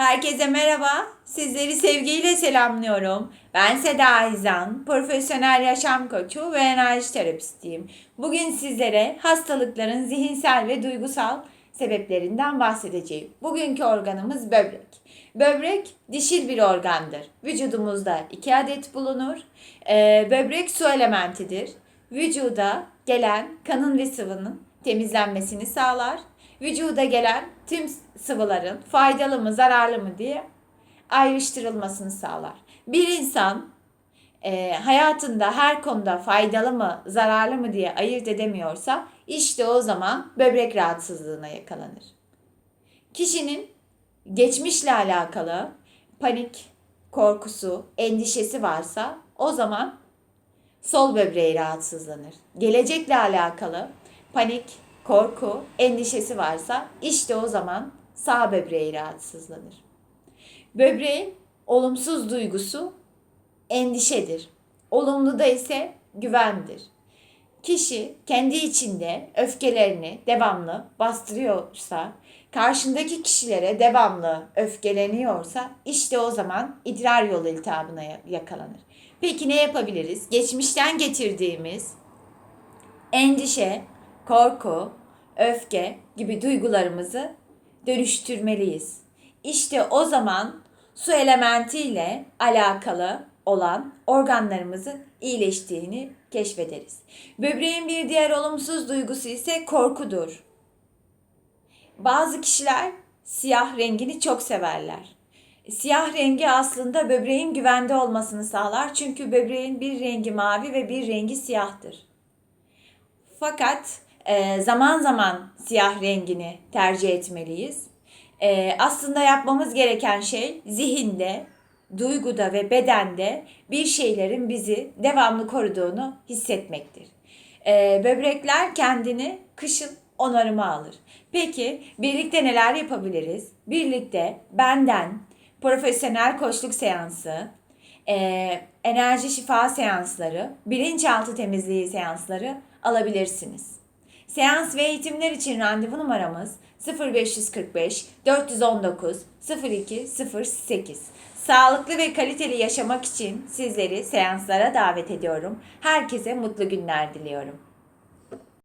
Herkese merhaba. Sizleri sevgiyle selamlıyorum. Ben Seda İzan, profesyonel yaşam koçu ve enerji terapistiyim. Bugün sizlere hastalıkların zihinsel ve duygusal sebeplerinden bahsedeceğim. Bugünkü organımız böbrek. Böbrek dişil bir organdır. Vücudumuzda iki adet bulunur. Ee, böbrek su elementidir. Vücuda gelen kanın ve sıvının temizlenmesini sağlar. Vücuda gelen tüm sıvıların faydalı mı zararlı mı diye ayrıştırılmasını sağlar. Bir insan e, hayatında her konuda faydalı mı zararlı mı diye ayırt edemiyorsa işte o zaman böbrek rahatsızlığına yakalanır. Kişinin geçmişle alakalı panik, korkusu, endişesi varsa o zaman sol böbreği rahatsızlanır. Gelecekle alakalı panik, korku, endişesi varsa işte o zaman sağ böbreği rahatsızlanır. Böbreğin olumsuz duygusu endişedir. Olumlu da ise güvendir. Kişi kendi içinde öfkelerini devamlı bastırıyorsa, karşındaki kişilere devamlı öfkeleniyorsa işte o zaman idrar yolu iltihabına yakalanır. Peki ne yapabiliriz? Geçmişten getirdiğimiz endişe, korku, öfke gibi duygularımızı dönüştürmeliyiz. İşte o zaman su elementiyle alakalı olan organlarımızın iyileştiğini keşfederiz. Böbreğin bir diğer olumsuz duygusu ise korkudur. Bazı kişiler siyah rengini çok severler. Siyah rengi aslında böbreğin güvende olmasını sağlar. Çünkü böbreğin bir rengi mavi ve bir rengi siyahtır. Fakat zaman zaman siyah rengini tercih etmeliyiz. E, aslında yapmamız gereken şey zihinde, duyguda ve bedende bir şeylerin bizi devamlı koruduğunu hissetmektir. E, böbrekler kendini kışın onarıma alır. Peki birlikte neler yapabiliriz? Birlikte benden profesyonel koçluk seansı, e, enerji şifa seansları, bilinçaltı temizliği seansları alabilirsiniz. Seans ve eğitimler için randevu numaramız 0545 419 0208. Sağlıklı ve kaliteli yaşamak için sizleri seanslara davet ediyorum. Herkese mutlu günler diliyorum.